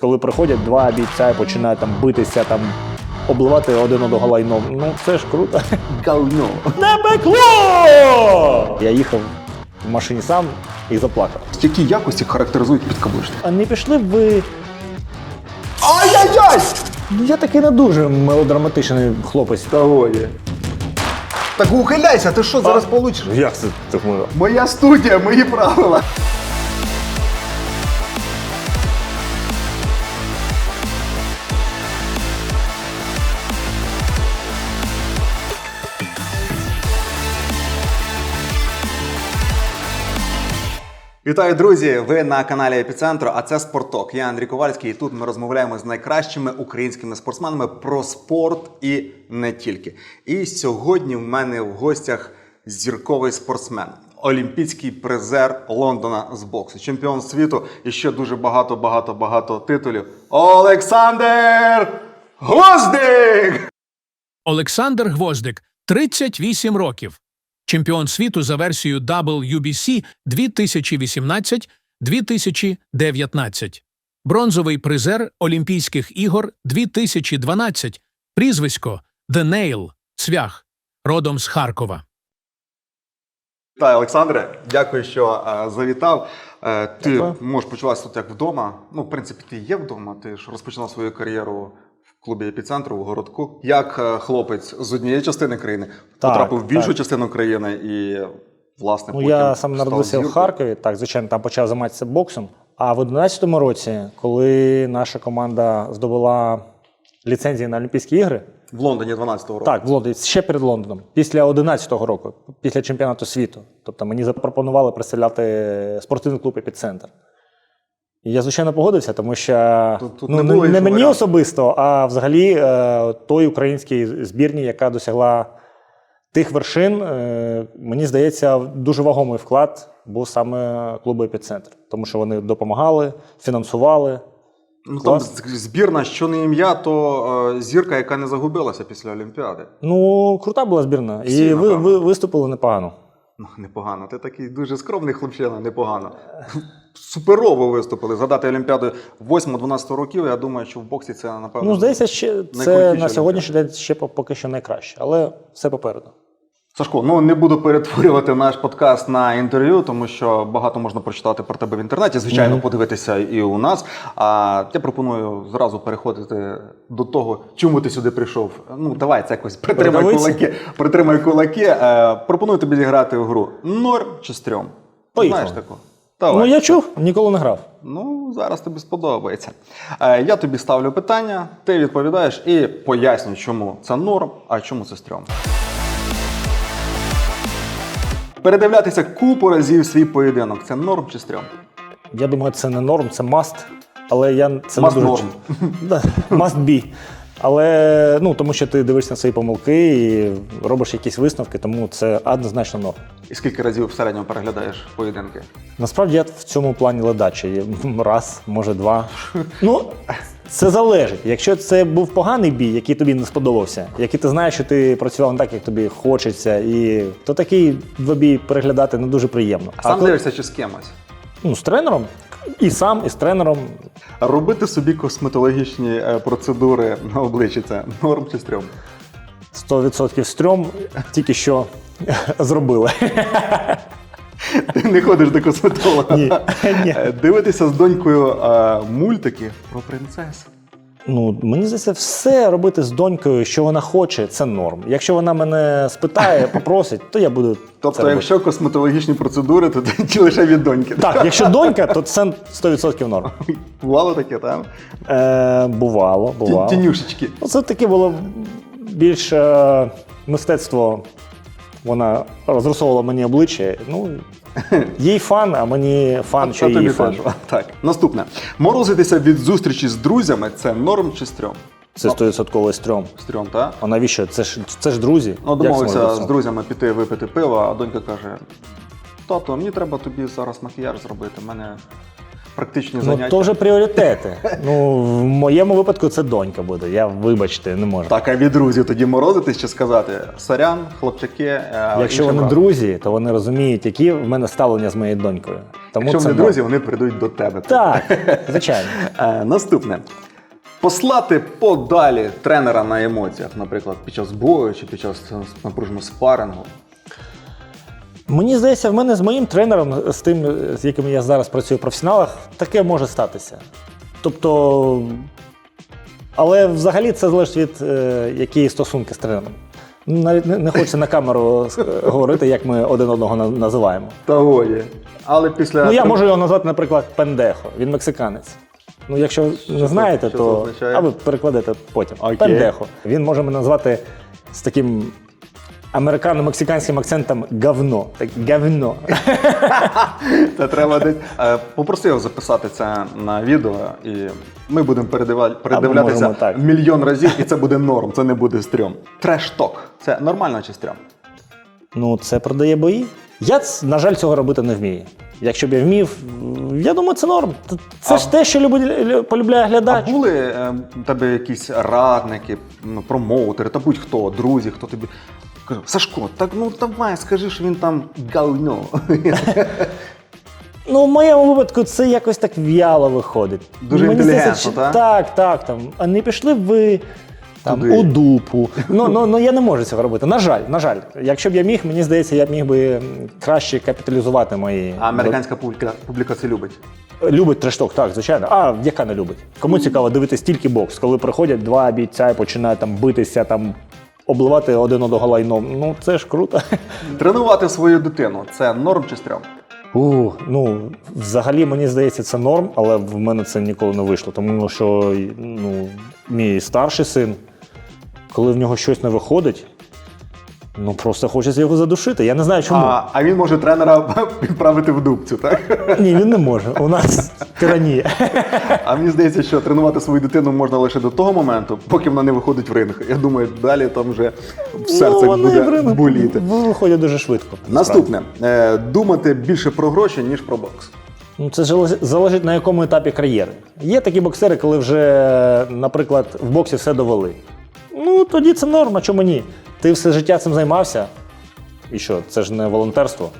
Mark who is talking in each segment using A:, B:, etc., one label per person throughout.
A: Коли приходять два бійця і починають там битися, там обливати один одного лайном. Ну це ж круто.
B: Говно.
A: Не пекло! Я їхав в машині сам і заплакав.
B: Які якості характеризують підкаблучник?
A: А не пішли б ви.
B: Ай-яй-яй!
A: Ну я такий не дуже мелодраматичний хлопець.
B: Та годі. Так ухиляйся, ти що зараз получиш?
A: Як це так може?
B: Моя студія, мої правила. Вітаю, друзі! Ви на каналі Епіцентру, а це Спорток. Я Андрій Ковальський, і тут ми розмовляємо з найкращими українськими спортсменами про спорт і не тільки. І сьогодні в мене в гостях зірковий спортсмен, олімпійський призер Лондона з боксу, чемпіон світу і ще дуже багато, багато, багато титулів. Олександр Гвоздик!
C: Олександр Гвоздик, 38 років. Чемпіон світу за версією WBC 2018-2019. Бронзовий призер Олімпійських ігор 2012. Прізвисько The Nail. Цвях. Родом з Харкова.
B: Вітаю, Олександре. Дякую, що е, завітав. Е, ти
A: Дякую.
B: можеш почуватися тут як вдома. Ну, в принципі, ти є вдома. Ти ж розпочинав свою кар'єру клубі епіцентру у городку. Як е, хлопець з однієї частини країни
A: Так,
B: потрапив в більшу
A: так.
B: частину країни і, власне,
A: Ну,
B: потім
A: я сам народився в. Харкові, так, звичайно, там почав займатися боксом. А в 11-му році, коли наша команда здобула ліцензії на Олімпійські ігри,
B: В Лондоні 12-го року.
A: так, в Лондоні, ще перед Лондоном, після 11-го року, після чемпіонату світу. Тобто мені запропонували представляти спортивний клуб «Епіцентр». І я, звичайно, погодився, тому що
B: Тут- тут
A: ну,
B: не
A: не, не мені особисто, а взагалі е, той українській збірні, яка досягла тих вершин, е, мені здається, дуже вагомий вклад був саме клубу «Епіцентр», тому що вони допомагали, фінансували.
B: Ну, там
A: Клас.
B: збірна, що не ім'я, то е, зірка, яка не загубилася після Олімпіади.
A: Ну, крута була збірна.
B: Всі,
A: І ви,
B: напевно.
A: ви виступили непогано.
B: Ну, непогано. Ти такий дуже скромний хлопчина, непогано. Суперово виступили. Згадати Олімпіаду 8-12 років. Я думаю, що в боксі це напевно.
A: Ну, здається, ще це на сьогоднішній день ще поки що найкраще, але все попереду.
B: Сашко, ну не буду перетворювати наш подкаст на інтерв'ю, тому що багато можна прочитати про тебе в інтернеті. Звичайно,
A: Мгм.
B: подивитися і у нас. А я пропоную зразу переходити до того, чому ти сюди прийшов. Ну давай це якось притримай
A: Передовиці?
B: кулаки. Притримай кулаки. Е, пропоную тобі зіграти в гру. Норм чи стрьом?
A: Поїхали.
B: Знаєш таку? Давай.
A: Ну, я чув, ніколи не грав.
B: Ну, зараз тобі сподобається. Е, я тобі ставлю питання, ти відповідаєш і пояснюй, чому це норм, а чому це стрьом. Передивлятися купу разів свій поєдинок. Це норм чи стрьом?
A: Я думаю, це не норм, це маст. Але я це
B: Must
A: не дуже must be. Але ну тому що ти дивишся на свої помилки і робиш якісь висновки, тому це однозначно норм.
B: І скільки разів в середньому переглядаєш поєдинки?
A: Насправді я в цьому плані ледачий. Раз, може, два. Ну, це залежить. Якщо це був поганий бій, який тобі не сподобався, який ти знаєш, що ти працював не так, як тобі хочеться, і то такий двобій переглядати не дуже приємно.
B: А сам
A: коли-
B: дивишся чи з кимось?
A: Ну, з тренером, і сам, і з тренером.
B: Робити собі косметологічні е, процедури на обличчі це норм чи стрьом?
A: 100% стрьом тільки що зробили.
B: Ти не ходиш до косметолога.
A: Ні.
B: Е, Дивитися з донькою е, мультики про принцес.
A: Ну, мені здається, все робити з донькою, що вона хоче, це норм. Якщо вона мене спитає, попросить, то я буду. це
B: Тобто,
A: робити.
B: якщо косметологічні процедури, то ті лише від доньки.
A: Так, якщо донька, то це 100% норм.
B: Бувало таке, так?
A: Е, бувало, бувало.
B: Тінюшечки.
A: Ну, це таке було більш е, мистецтво. Вона розрисовувала мені обличчя. Ну, їй фан, а мені фан, що
B: Та тобі
A: її фан.
B: теж. Так. Наступне. Морозитися від зустрічі з друзями це норм чи стрьом?
A: Це 100% стрьом.
B: Стрьом, так?
A: А навіщо? Це ж, це ж друзі.
B: Ну, домовився з друзями піти випити пиво, а донька каже: Тато, мені треба тобі зараз макіяж зробити. Мене практичні
A: Ну,
B: заняття.
A: то вже пріоритети. Ну, в моєму випадку це донька буде. Я, вибачте, не можу.
B: Так, а від друзів тоді морозитись чи сказати сорян, хлопчаки. е,
A: Якщо вони
B: разом».
A: друзі, то вони розуміють, які в мене ставлення з моєю донькою. Тому
B: Якщо
A: це
B: вони друзі, вони прийдуть до тебе.
A: Так, звичайно.
B: Е, наступне. Послати подалі тренера на емоціях, наприклад, під час бою чи під час напруженого спарингу.
A: Мені здається, в мене з моїм тренером, з тим, з яким я зараз працюю в професіоналах, таке може статися. Тобто, але взагалі це залежить від е, які стосунки з тренером. Навіть не, не хочеться на камеру е, говорити, як ми один одного називаємо.
B: Та годі. Але після.
A: Ну, я можу його назвати, наприклад, Пендехо. Він мексиканець. Ну, якщо не знаєте,
B: що це
A: то а ви перекладете потім.
B: Окей.
A: Пендехо. Він може мене назвати з таким американо-мексиканським акцентом говно. Так, говно.
B: Це треба десь. Е, Попроси його записати це на відео, і ми будемо передива- передивлятися
A: можемо так.
B: мільйон разів, і це буде норм, це не буде стрьом. Треш-ток. Це нормально чи стрьом?
A: Ну, це продає бої. Я, ц- на жаль, цього робити не вмію. Якщо б я вмів, я думаю, це норм. Т- Це
B: А-
A: ж те, що любить, лю- полюбляє
B: А
A: глядач.
B: були е, тебе якісь радники, ну, промоутери та будь-хто, друзі, хто тобі каже, Сашко, так ну давай, скажи, що він там говно.
A: Ну, в моєму випадку це якось так в'яло виходить.
B: Дуже
A: Мені
B: інтелігентно,
A: здається,
B: так?
A: Так, так. Там. А не пішли б ви там,
B: Туди.
A: у дупу. Ну, ну, ну я не можу цього робити. На жаль, на жаль. Якщо б я міг, мені здається, я б міг би м, краще капіталізувати мої.
B: А американська публіка, публіка це любить.
A: Любить трешток, так, звичайно. А яка не любить? Кому цікаво дивитися тільки бокс, коли приходять два бійця і починають там битися, там обливати один одного лайном. Ну це ж круто.
B: Тренувати свою дитину це норм чи стрьом?
A: У, ну, взагалі, мені здається, це норм, але в мене це ніколи не вийшло. Тому що ну, мій старший син, коли в нього щось не виходить, ну просто хочеться його задушити. Я не знаю чому.
B: А, а він може тренера відправити в дубцю, так?
A: Ні, він не може. У нас тиранія.
B: А мені здається, що тренувати свою дитину можна лише до того моменту, поки вона не виходить в ринг. Я думаю, далі там вже в серце
A: Ну,
B: буде
A: в
B: боліти.
A: Виходять дуже швидко.
B: Наступне Е, думати більше про гроші, ніж про бокс.
A: Ну, це залежить на якому етапі кар'єри. Є такі боксери, коли вже, наприклад, в боксі все довели. Ну, тоді це норма, чому ні? Ти все життя цим займався. І що, це ж не волонтерство.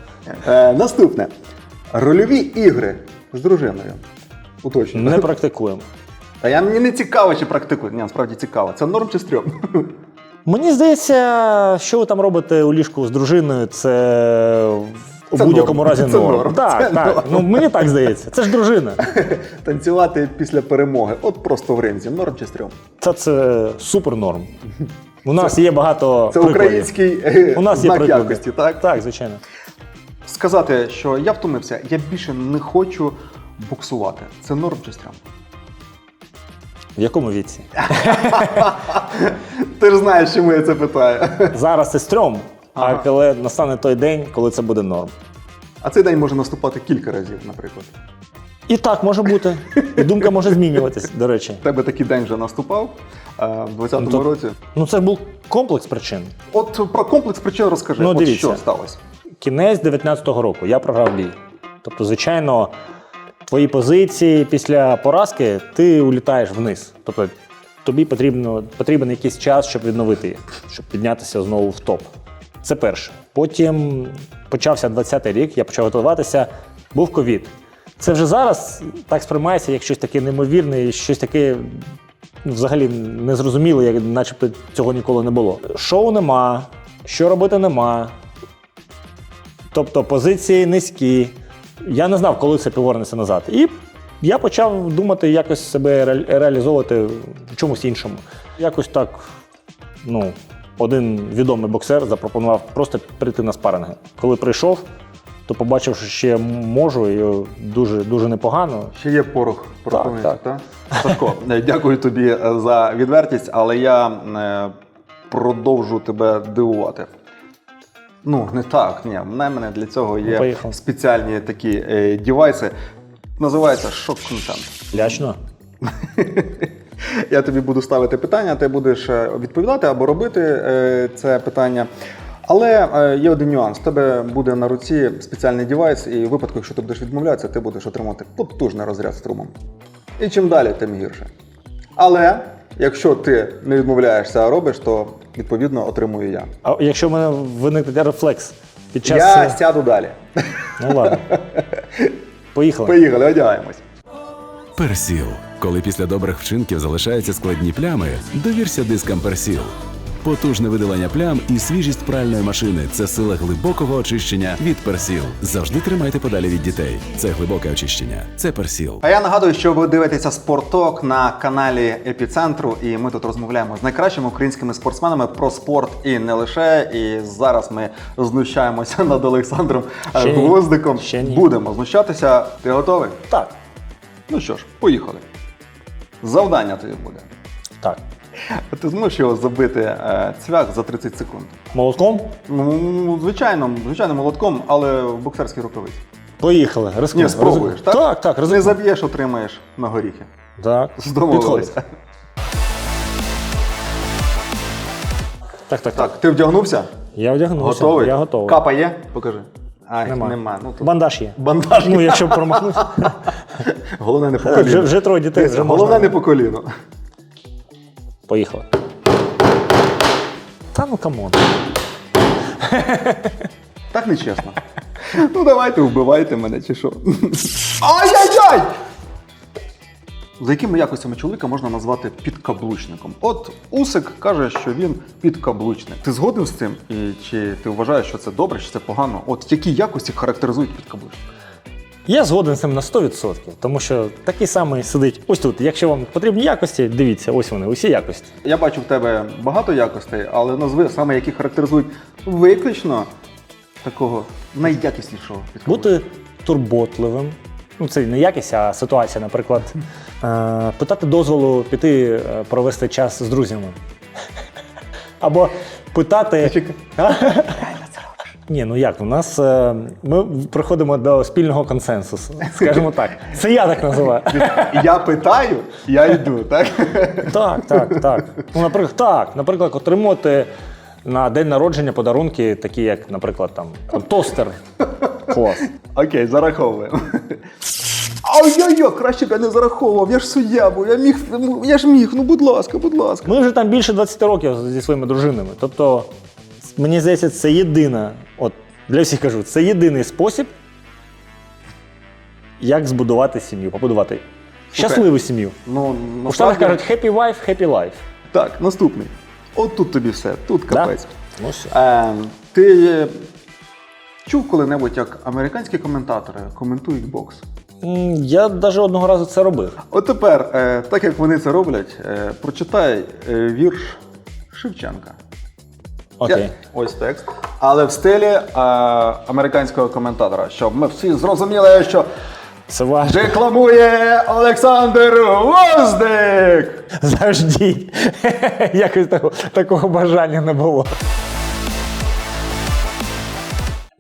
B: Е, наступне рольові ігри з дружиною. Уточнюю.
A: Не практикуємо.
B: Та я мені не цікаво, чи практикують. Ні, насправді цікаво. Це норм чи стрьом?
A: Мені здається, що ви там робите у ліжку з дружиною, це у
B: Це
A: будь-якому
B: норм.
A: разі
B: Це
A: норм.
B: норм.
A: Так,
B: Це
A: так.
B: норм.
A: Ну, мені так здається. Це ж дружина.
B: Танцювати після перемоги. От просто в ринзі. Норм чи стрьом?
A: Це, це супер норм. У нас є багато.
B: Це
A: прикладів.
B: український е,
A: У нас
B: знак
A: приклади.
B: якості, так?
A: Так, звичайно.
B: Сказати, що я втомився, я більше не хочу боксувати. Це норм чи стрьом?
A: В якому віці?
B: Ти ж знаєш, чому я це питаю.
A: Зараз це стрьом,
B: Ага.
A: а коли настане той день, коли це буде норм.
B: А цей день може наступати кілька разів, наприклад.
A: І так може бути. І думка може змінюватись, до речі.
B: У тебе такий день вже наступав е, в 20-му
A: Ну,
B: році.
A: Ну це був комплекс причин.
B: От про комплекс причин розкажи.
A: Ну,
B: От що сталося?
A: Кінець 19-го року я програв бій. Тобто, звичайно, твої позиції після поразки ти улітаєш вниз. Тобто тобі потрібно, потрібен якийсь час, щоб відновити їх, щоб піднятися знову в топ. Це перше. Потім почався 20-й рік, я почав готуватися, був ковід. Це вже зараз так сприймається як щось таке неймовірне, щось таке ну, взагалі незрозуміле, як начебто цього ніколи не було. Шоу нема, що робити нема. Тобто позиції низькі. Я не знав, коли це повернеться назад. І я почав думати, якось себе ре- реалізовувати в чомусь іншому. Якось так, ну, один відомий боксер запропонував просто прийти на спаринги. Коли прийшов, то побачив, що ще можу, і дуже, дуже непогано.
B: Ще є порох пороховий,
A: так.
B: так? Сашко, е, дякую тобі е, за відвертість, але я е, продовжу тебе дивувати. Ну, не так, ні. В мене для цього є
A: поїхали.
B: спеціальні такі е, дівайси. Називається шок-контент.
A: Лячно.
B: Я тобі буду ставити питання, ти будеш е, відповідати або робити е, це питання. Але е, є один нюанс: У тебе буде на руці спеціальний девайс, і в випадку, якщо ти будеш відмовлятися, ти будеш отримувати потужний розряд струмом. І чим далі, тим гірше. Але якщо ти не відмовляєшся, а робиш, то відповідно отримую я.
A: А якщо в мене виникне рефлекс під час.
B: Я сяду далі.
A: Ну ладно. Поїхали.
B: Поїхали, одягаємось.
D: Персіл. Коли після добрих вчинків залишаються складні плями, довірся дискам Персіл. Потужне видалення плям і свіжість пральної машини це сила глибокого очищення від Персіл. Завжди тримайте подалі від дітей. Це глибоке очищення. Це Персіл.
B: А я нагадую, що ви дивитеся спорток на каналі Епіцентру, і ми тут розмовляємо з найкращими українськими спортсменами про спорт і не лише. І зараз ми знущаємося над Олександром
A: Ще ні.
B: Гвоздиком.
A: Ще ні.
B: Будемо знущатися. Ти готовий?
A: Так.
B: Ну що ж, поїхали. Завдання тобі буде.
A: Так.
B: Ти зможеш його забити е, цвях за 30 секунд.
A: Молотком?
B: Ну, звичайно, звичайно, молотком, але в боксерській рукавиці.
A: Поїхали. Рискуємо.
B: Ні, спробуєш,
A: Ризик-
B: так?
A: Так, так,
B: Не заб'єш, отримаєш на горіхи.
A: Так.
B: Здомовилися.
A: Підходить. Так, так, так.
B: Так, ти вдягнувся?
A: Я вдягнувся.
B: Готовий?
A: Я готовий.
B: Капа є? Покажи. А,
A: Нема.
B: нема. Ну, то...
A: Бандаж є.
B: Бандаж.
A: Ну, якщо промахнусь.
B: Головне не по
A: Вже,
B: коліну.
A: вже троє дітей. Вже
B: Головне
A: можна.
B: не по коліну.
A: Поїхали. Та ну камон.
B: Так не чесно. Ну давайте вбивайте мене чи що. Ай-яй-яй! За якими якостями чоловіка можна назвати підкаблучником? От Усик каже, що він підкаблучник. Ти згоден з цим? І чи ти вважаєш, що це добре, чи це погано? От які якості характеризують підкаблучника?
A: Я згоден з цим на 100%, тому що такий самий сидить ось тут. Якщо вам потрібні якості, дивіться, ось вони, усі якості.
B: Я бачу в тебе багато якостей, але назви саме які характеризують виключно такого найякіснішого підкаблучника.
A: Бути турботливим. Ну, це не якість, а ситуація, наприклад, е, питати дозволу піти е, провести час з друзями. Або питати. Ні, ну як, у нас е, ми приходимо до спільного консенсусу, скажімо так. Це я так називаю.
B: Я питаю, я йду, так?
A: Так, так, так. Ну, наприклад, так, наприклад, отримувати на день народження подарунки, такі як, наприклад, там, тостер. Клас.
B: Окей, зараховуємо. Ай-яй-яй, краще б я не зараховував, я ж суддя, був, я міг, ну, я ж міг, ну будь ласка, будь ласка.
A: Ми вже там більше 20 років зі своїми дружинами. Тобто, мені здається, це єдина, для всіх кажу, це єдиний спосіб, як збудувати сім'ю, побудувати щасливу сім'ю.
B: Ну,
A: У Штатах
B: насправді-
A: кажуть happy wife, happy life.
B: Так, наступний. От тут тобі все, тут
A: Да?
B: капець.
A: Ну, все.
B: Е, ти е, чув коли-небудь, як американські коментатори коментують бокс?
A: М, Я навіть одного разу це робив.
B: От тепер, е, так як вони це роблять, е, прочитай е, вірш Шевченка.
A: Окей.
B: Я- ось текст. Але в стилі е, американського коментатора, щоб ми всі зрозуміли, що
A: Це важко.
B: декламує Олександр Воздик.
A: Завжди. Якось такого, такого бажання не було.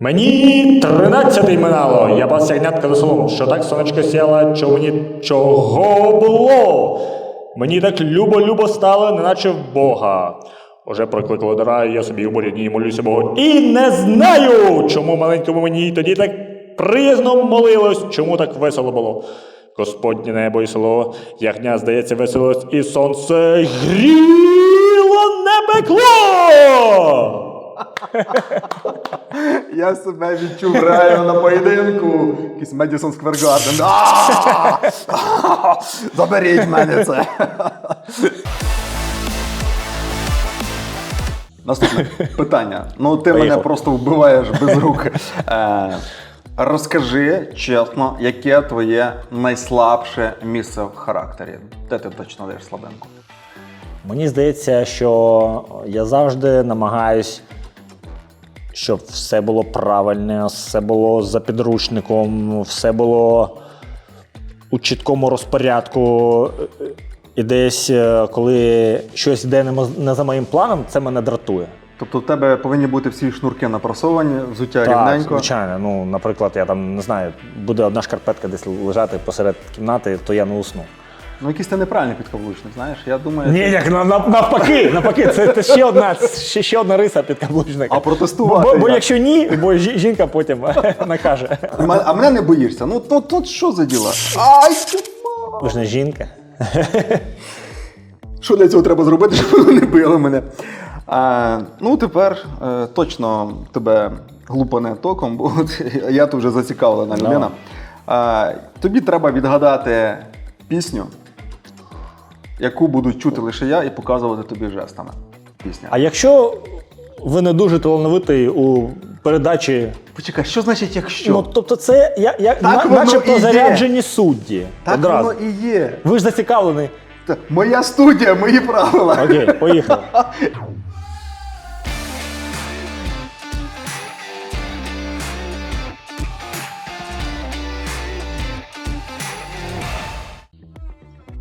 A: Мені тринадцятий минало. Я пас ягнятка за селом, що так сонечко сіло, чого мені чого було. Мені так любо-любо стало, неначе в Бога. Уже прокликало дара, я собі у моряні молюся Богу. І не знаю, чому маленькому мені тоді так приязно молилось, чому так весело було. Господнє небо і село, ягня, здається, веселилось, і сонце гріло, не пекло.
B: Я себе відчув реально на поєдинку. Якийсь Медісон Сквер Гарден. А! А! Заберіть мене це. Наступне питання. Ну, ти мене просто вбиваєш без рук. Е, розкажи чесно, яке твоє найслабше місце в характері? Де ти точно даєш слабинку?
A: Мені здається, що я завжди намагаюсь, щоб все було правильне, все було за підручником, все було у чіткому розпорядку. І десь, е, коли щось йде не за моїм планом, це мене дратує.
B: Тобто, в тебе повинні бути всі шнурки напрасовані, взуття
A: Так,
B: рівненько.
A: звичайно. Ну, наприклад, я там не знаю, буде одна шкарпетка десь лежати посеред кімнати, то я не усну.
B: Ну, якийсь ти неправильний підкаблучник, знаєш. Я думаю,
A: Ні, як на- на- навпаки, навпаки, це, це ще одна, ще, ще одна риса підкаблучника.
B: А протестувати
A: Бо, бо, якщо ні, бо жінка потім накаже.
B: А мене не боїшся. Ну, ну тут що за діла? Ай, ти!
A: Ж не жінка.
B: Що для цього треба зробити, щоб вони не били мене? А, ну, тепер е, точно тебе глупане током, бо от я тут вже зацікавлена людина. А, тобі треба відгадати пісню, яку буду чути лише я і показувати тобі жестами. Пісня.
A: А якщо ви не дуже талановитий у передачі,
B: Почекай, що значить якщо?
A: ну тобто це я, я, на,
B: воно і
A: начебто
B: є.
A: заряджені судді.
B: так
A: одразу.
B: воно і є.
A: Ви ж зацікавлені.
B: Та, Моя студія, мої правила.
A: Окей, поїхали.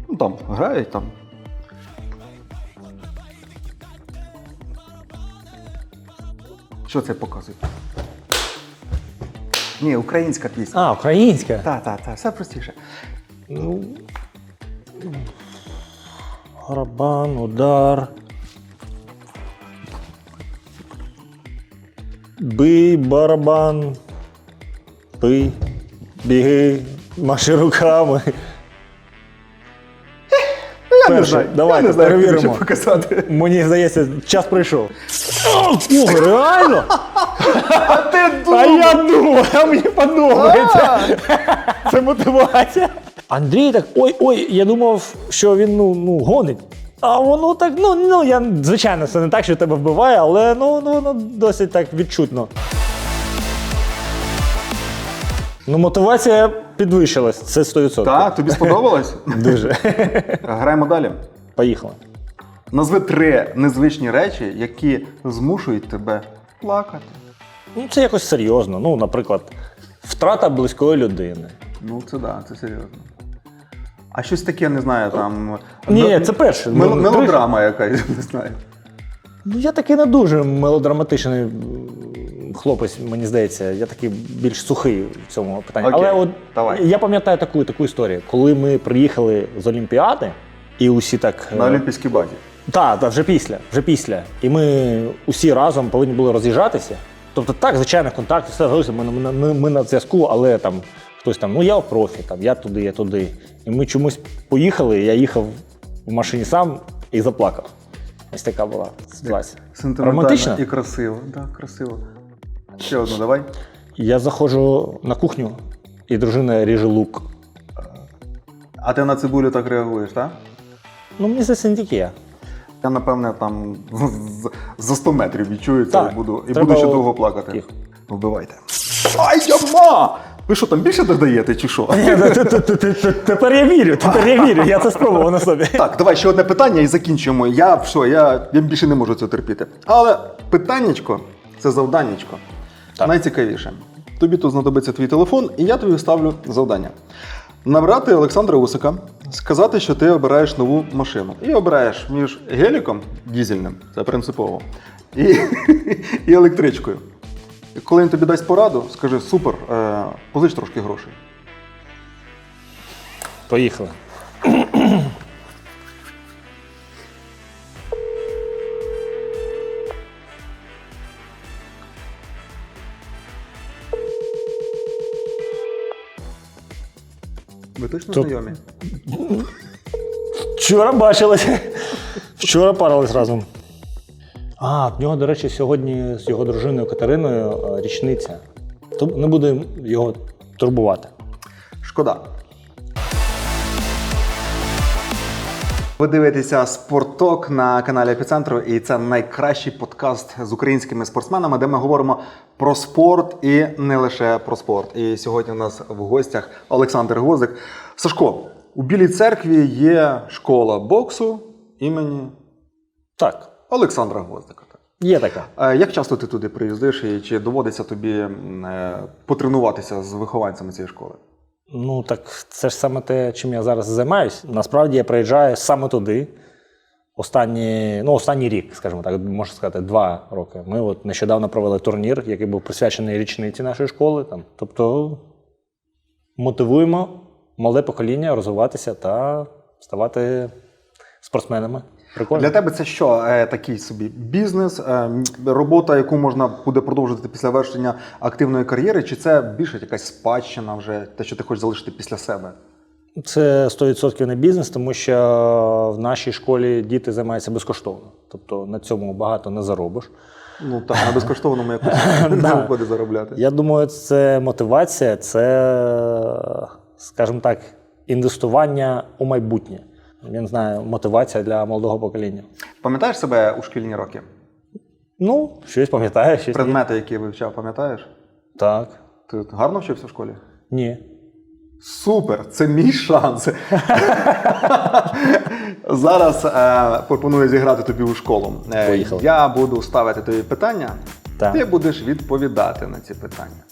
B: Ну там грають там. Що це показує? Ні, українська пісня.
A: А, українська.
B: Так, так, так, все простіше.
A: Ну, Барабан, удар. Бий, барабан. Пий, біги, маши руками.
B: Я не знаю.
A: давайте,
B: я не знаю,
A: перевіримо.
B: що показати.
A: Мені здається, час прийшов. О, реально?
B: А ти
A: А я думав, а мені подобається. Це мотивація. Андрій так, ой, ой, я думав, що він ну, ну, гонить. А воно так, ну, ну я, звичайно, це не так, що тебе вбиває, але ну, ну, ну досить так відчутно. Ну, мотивація підвищилась, це 100%.
B: Так, тобі сподобалось?
A: Дуже.
B: Граємо далі.
A: Поїхали.
B: Назви три незвичні речі, які змушують тебе плакати.
A: Ну, це якось серйозно. Ну, наприклад, втрата близької людини.
B: Ну, це да, це серйозно. А щось таке, не знаю, там.
A: Ні, це перше.
B: мел-
A: Ну,
B: мелодрама якась, не знаю.
A: Ну, я такий не дуже мелодраматичний хлопець, мені здається. Я такий більш сухий в цьому питанні.
B: Окей,
A: Але от
B: давай.
A: я пам'ятаю таку, таку історію. Коли ми приїхали з Олімпіади, і усі так.
B: На Олімпійській базі.
A: Так, так, вже після, вже після. І ми усі разом повинні були роз'їжджатися. Тобто, так, звичайно, контакт, все залишилося, ми, ми, ми, ми на зв'язку, але там хтось там, ну я в профі, там, я туди, я туди. І ми чомусь поїхали, я їхав в машині сам і заплакав. Ось така була ситуація. Романтично?
B: і красиво. Так, красиво. Ще одну, давай.
A: Я заходжу на кухню, і дружина ріже лук.
B: А ти на цибулю так реагуєш, так?
A: Ну, мені здається, не тільки я.
B: Я, напевне, там за 100 метрів відчую це
A: Так,
B: і буду, і буду ще довго плакати. Вбивайте. Ай, яма! Ви що, там більше додаєте, чи що?
A: Тепер я вірю, тепер я вірю, я це спробував на собі.
B: Так, давай ще одне питання і закінчуємо. Я все, я, я більше не можу це терпіти. Але питаннячко це завданнячко.
A: Так.
B: Найцікавіше. Тобі тут знадобиться твій телефон, і я тобі ставлю завдання. Набрати Олександра Усика, сказати, що ти обираєш нову машину. І обираєш між геліком дізельним, це принципово, і, і електричкою. Коли він тобі дасть пораду, скажи: супер, е, позич трошки грошей.
A: Поїхали.
B: Ви точно
A: Тут-
B: знайомі?
A: Вчора бачились. Вчора парились разом. А, в нього, до речі, сьогодні з його дружиною Катериною е, річниця. То не буду його турбувати.
B: Шкода. Ви дивитеся спорток на каналі Епіцентру, і це найкращий подкаст з українськими спортсменами, де ми говоримо про спорт і не лише про спорт. І сьогодні у нас в гостях Олександр Гвоздик. Сашко, у Білій церкві є школа боксу імені
A: Так,
B: Олександра Гвоздика.
A: є така.
B: Е, Як часто ти туди приїздиш і чи доводиться тобі е, потренуватися з вихованцями цієї школи?
A: Ну так це ж саме те, чим я зараз займаюсь. Насправді я приїжджаю саме туди. Останні, ну, останній рік, скажімо так, можна сказати, два роки. Ми от нещодавно провели турнір, який був присвячений річниці нашої школи. Там. Тобто мотивуємо молоде покоління розвиватися та ставати спортсменами. Прикольно.
B: Для тебе це що? Е, такий собі бізнес, е, робота, яку можна буде продовжувати після завершення активної кар'єри, чи це більше якась спадщина вже, те, що ти хочеш залишити після себе?
A: Це 100% не бізнес, тому що в нашій школі діти займаються безкоштовно. Тобто на цьому багато не заробиш.
B: Ну так, на безкоштовному якось не виходить заробляти.
A: Я думаю, це мотивація, це, скажімо так, інвестування у майбутнє. Я не знаю, мотивація для молодого покоління.
B: Пам'ятаєш себе у шкільні роки?
A: Ну, щось пам'ятаю, щось ні.
B: Предмети, які вивчав, пам'ятаєш?
A: Так.
B: Ти гарно вчився в школі?
A: Ні.
B: Супер, це мій шанс. Зараз е, пропоную зіграти тобі у школу. Е,
A: Поїхали.
B: Я буду ставити тобі питання,
A: Так.
B: ти будеш відповідати на ці питання.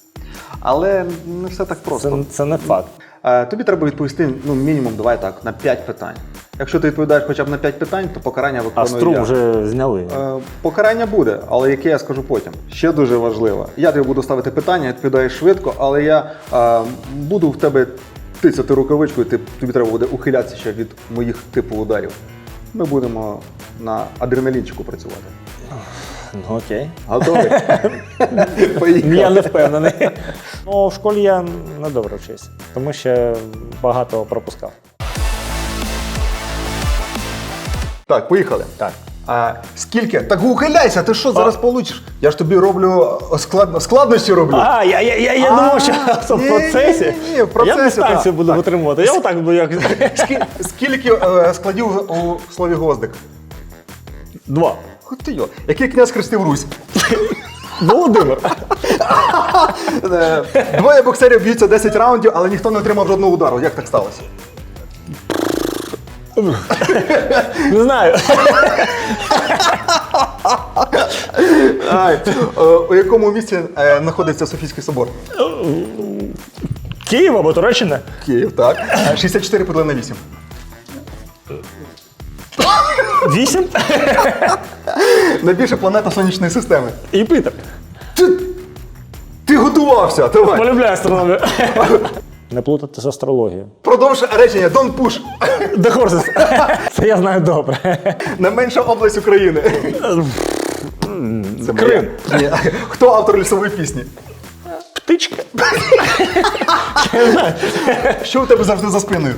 B: Але не все так просто.
A: Це, це не факт.
B: Е, тобі треба відповісти ну, мінімум, давай так, на 5 питань. Якщо ти відповідаєш хоча б на 5 питань, то покарання
A: А струм
B: я.
A: вже зняли.
B: Е, Покарання буде, але яке я скажу потім. Ще дуже важливо. Я тобі буду ставити питання, відповідаєш швидко, але я е, буду в тебе тицяти рукавичкою, ти, тобі треба буде ухилятися ще від моїх типу ударів. Ми будемо на адреналінчику працювати.
A: Ну окей.
B: Готовий?
A: Я не впевнений. Ну, в школі я не добре вчився, тому що багато пропускав.
B: Так, поїхали.
A: Так.
B: А, скільки? Так ухиляйся, ти що зараз получиш? Я ж тобі роблю е, склад... складнощі роблю.
A: А, я, я, я, я
B: А,
A: думав, що в процесі.
B: ні, ні, ні, в процесі,
A: Я дистанцію
B: так,
A: буду
B: так.
A: витримувати. Я отак буду як.
B: Скі- Скільки е, складів у слові гвоздик?
A: Два.
B: От ти йо. Який князь хрестив Русь?
A: Володимир.
B: Двоє боксерів б'ються 10 раундів, але ніхто не отримав жодного удару. Як так сталося?
A: Не знаю.
B: Ай, е, у якому місці е, знаходиться Софійський собор?
A: Київ або Туреччина?
B: Київ, так. Е, 64 поділи на 8.
A: Вісім.
B: Найбільша планета сонячної системи.
A: Юпітер.
B: Ти, ти готувався, давай.
A: Полюбляю астрономію. Не плутати з астрологією.
B: Продовж речення Don't push.
A: Де Хорсис? Це я знаю добре.
B: Найменша область України. Це.
A: Крим.
B: Ні. Хто автор лісової пісні?
A: Птичка.
B: Що у тебе завжди за спиною?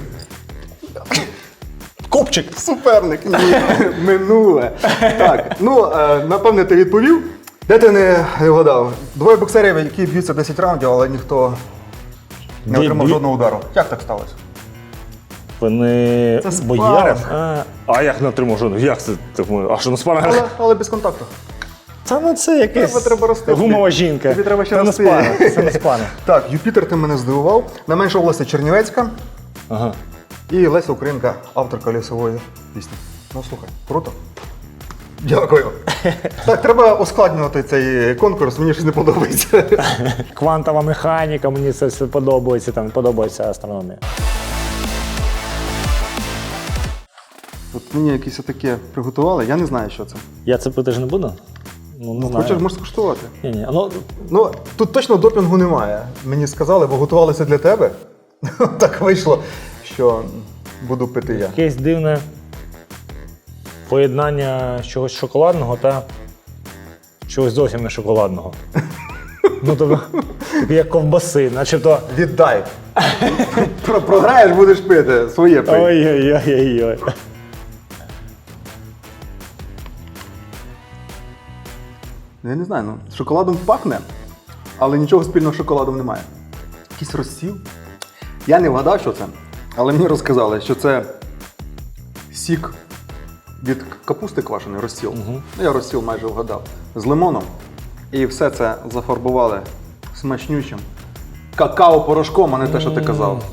A: Копчик.
B: Суперник. Ні. Минуле. Так, ну е, напевне, ти відповів. Де ти не вгадав? Двоє боксерів, які б'ються 10 раундів, але ніхто не отримав
A: б'є-
B: жодного удару. Як так сталося?
A: Вони
B: Це спаринг.
A: А, а як не отримав жодного? Як це? так, А що на спарах?
B: Але, але без контакту.
A: Та ну це якесь
B: Тебе треба рости.
A: гумова жінка.
B: Тобі треба ще
A: це не
B: рости.
A: спана. Це не спана.
B: Так, Юпітер, ти мене здивував. Найменша область Чернівецька.
A: Ага.
B: І Леся Українка, авторка лісової пісні. Ну слухай, круто. Дякую. Так, треба ускладнювати цей конкурс, мені щось не подобається.
A: Квантова механіка, мені це все подобається, там подобається астрономія.
B: От мені якесь таке приготували, я не знаю, що це.
A: Я це пити ж не буду? Ну, не знаю.
B: Хочеш, можеш скуштувати.
A: Ні, ні. Ну,
B: Ну, тут точно допінгу немає. Мені сказали, бо готувалися для тебе. Так вийшло, що буду пити я.
A: якесь дивне поєднання чогось шоколадного та чогось зовсім не шоколадного. Ну, тобто, як ковбаси, начебто.
B: Віддай. Про- Програєш, будеш пити. Своє пий.
A: Ой-ой-ой-ой.
B: Ну, Я не знаю, ну, шоколадом пахне, але нічого спільного з шоколадом немає. Якийсь розсіл. Я не вгадав, що це, але мені розказали, що це сік від капусти квашеної, розсіл. Ну, я розсіл майже вгадав. З лимоном. І все це зафарбували смачнючим. Какао-порошком, а не те, що ти казав.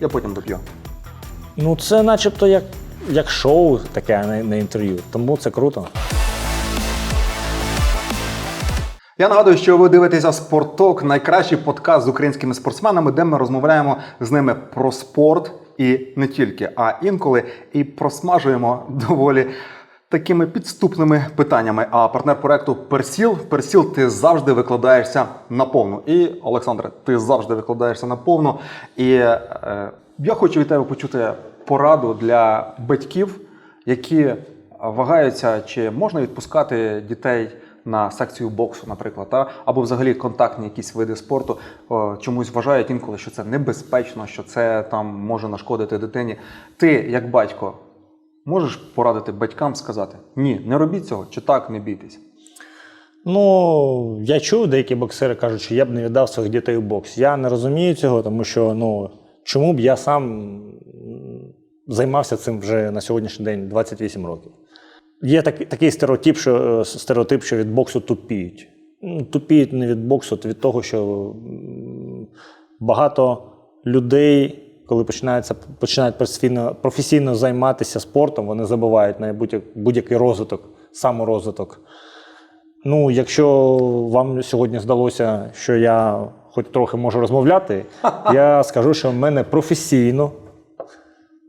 B: Я потім доп'ю.
A: Ну, це начебто як, як шоу таке, а не, не інтерв'ю. Тому це круто.
B: Я нагадую, що ви дивитеся Спорток, найкращий подкаст з українськими спортсменами, де ми розмовляємо з ними про спорт і не тільки, а інколи і просмажуємо доволі такими підступними питаннями. А партнер проекту Персіл, Персіл, ти завжди викладаєшся на повну. І Олександре, ти завжди викладаєшся на повну. І е, я хочу від тебе почути пораду для батьків, які вагаються, чи можна відпускати дітей на секцію боксу, наприклад, та? або взагалі контактні якісь види спорту, о, чомусь вважають інколи, що це небезпечно, що це там може нашкодити дитині. Ти, як батько, можеш порадити батькам сказати: ні, не робіть цього, чи так, не бійтесь.
A: Ну, я чув, деякі боксери кажуть, що я б не віддав своїх дітей у бокс. Я не розумію цього, тому що ну, чому б я сам займався цим вже на сьогоднішній день 28 років. Є такий, такий стереотип, що, е, стереотип, що від боксу тупіють. Тупіють не від боксу, а від того, що багато людей, коли починаються, починають професійно, професійно займатися спортом, вони забувають на будь-як- будь-який розвиток, саморозвиток. Ну, якщо вам сьогодні здалося, що я хоч трохи можу розмовляти, я скажу, що в мене професійно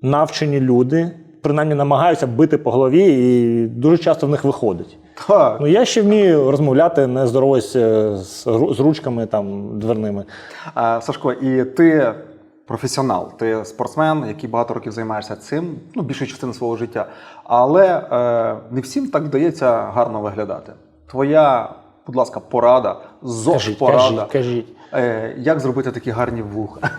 A: навчені люди, принаймні намагаються бити по голові, і дуже часто в них виходить.
B: Так.
A: Ну, я ще вмію розмовляти, не здоровуюсь е, з, з ручками там, дверними.
B: Е, Сашко, і ти професіонал, ти спортсмен, який багато років займаєшся цим, ну, більшу частину свого життя. Але е, не всім так вдається гарно виглядати. Твоя, будь ласка, порада, ЗОЖ порада.
A: кажіть, кажіть.
B: Е, як зробити такі гарні вуха?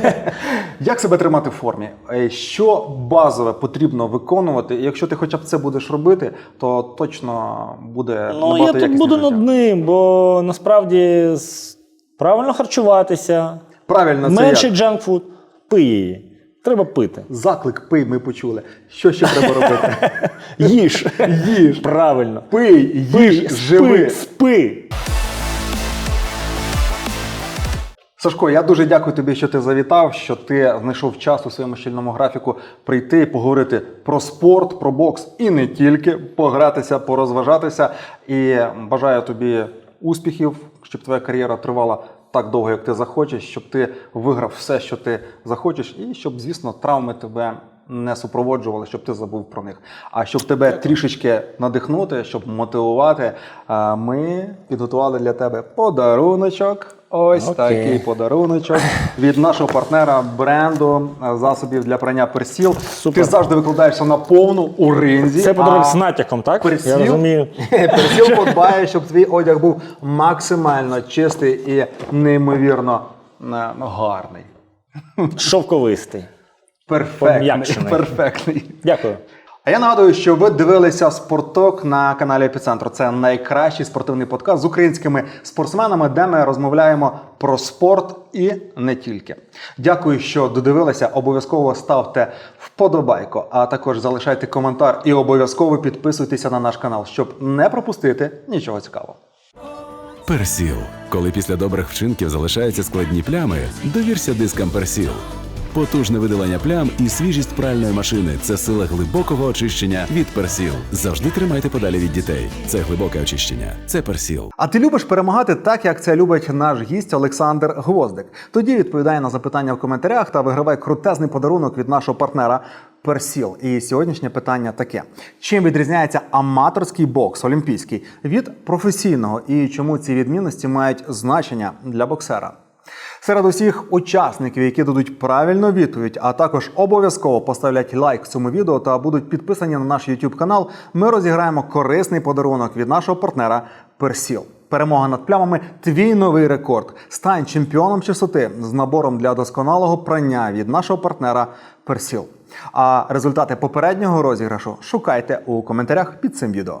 B: як себе тримати в формі? Е, що базове потрібно виконувати? І якщо ти хоча б це будеш робити, то точно буде
A: Ну, я тут буду
B: життя.
A: над ним, бо насправді правильно харчуватися,
B: Правильно, це
A: менше джанкфуд, пий її. Треба пити.
B: Заклик пий, ми почули. Що ще треба робити?
A: Їж.
B: Їж.
A: Правильно.
B: Пий, їж,
A: Пий,
B: живи.
A: спи,
B: Сашко, я дуже дякую тобі, що ти завітав, що ти знайшов час у своєму щільному графіку прийти і поговорити про спорт, про бокс і не тільки погратися, порозважатися. І бажаю тобі успіхів, щоб твоя кар'єра тривала так довго, як ти захочеш, щоб ти виграв все, що ти захочеш, і щоб, звісно, травми тебе не супроводжували, щоб ти забув про них. А щоб тебе трішечки надихнути, щоб мотивувати, ми підготували для тебе подаруночок. Ось
A: Окей.
B: такий подаруночок від нашого партнера бренду е, засобів для прання персіл.
A: Супер.
B: Ти завжди викладаєшся на повну у ринзі.
A: Це подарунок
B: а
A: з натяком, так?
B: Персіл,
A: Я розумію.
B: персіл подбає, щоб твій одяг був максимально чистий і неймовірно е, гарний.
A: Шовковистий.
B: Перфектний. Перфектний.
A: Дякую.
B: А я нагадую, що ви дивилися спорток на каналі Епіцентру. Це найкращий спортивний подкаст з українськими спортсменами, де ми розмовляємо про спорт і не тільки. Дякую, що додивилися. Обов'язково ставте вподобайку, а також залишайте коментар і обов'язково підписуйтеся на наш канал, щоб не пропустити нічого цікавого.
D: Персіл. Коли після добрих вчинків залишаються складні плями, довірся дискам Персіл. Потужне видалення плям і свіжість пральної машини це сила глибокого очищення від Персіл. Завжди тримайте подалі від дітей. Це глибоке очищення. Це Персіл.
B: А ти любиш перемагати так, як це любить наш гість Олександр Гвоздик. Тоді відповідай на запитання в коментарях та вигравай крутезний подарунок від нашого партнера Персіл. І сьогоднішнє питання таке: чим відрізняється аматорський бокс олімпійський від професійного і чому ці відмінності мають значення для боксера? Серед усіх учасників, які дадуть правильну відповідь, а також обов'язково поставлять лайк цьому відео та будуть підписані на наш YouTube канал, ми розіграємо корисний подарунок від нашого партнера Персіл. Перемога над плямами твій новий рекорд. Стань чемпіоном чистоти з набором для досконалого прання від нашого партнера Персіл. А результати попереднього розіграшу шукайте у коментарях під цим відео.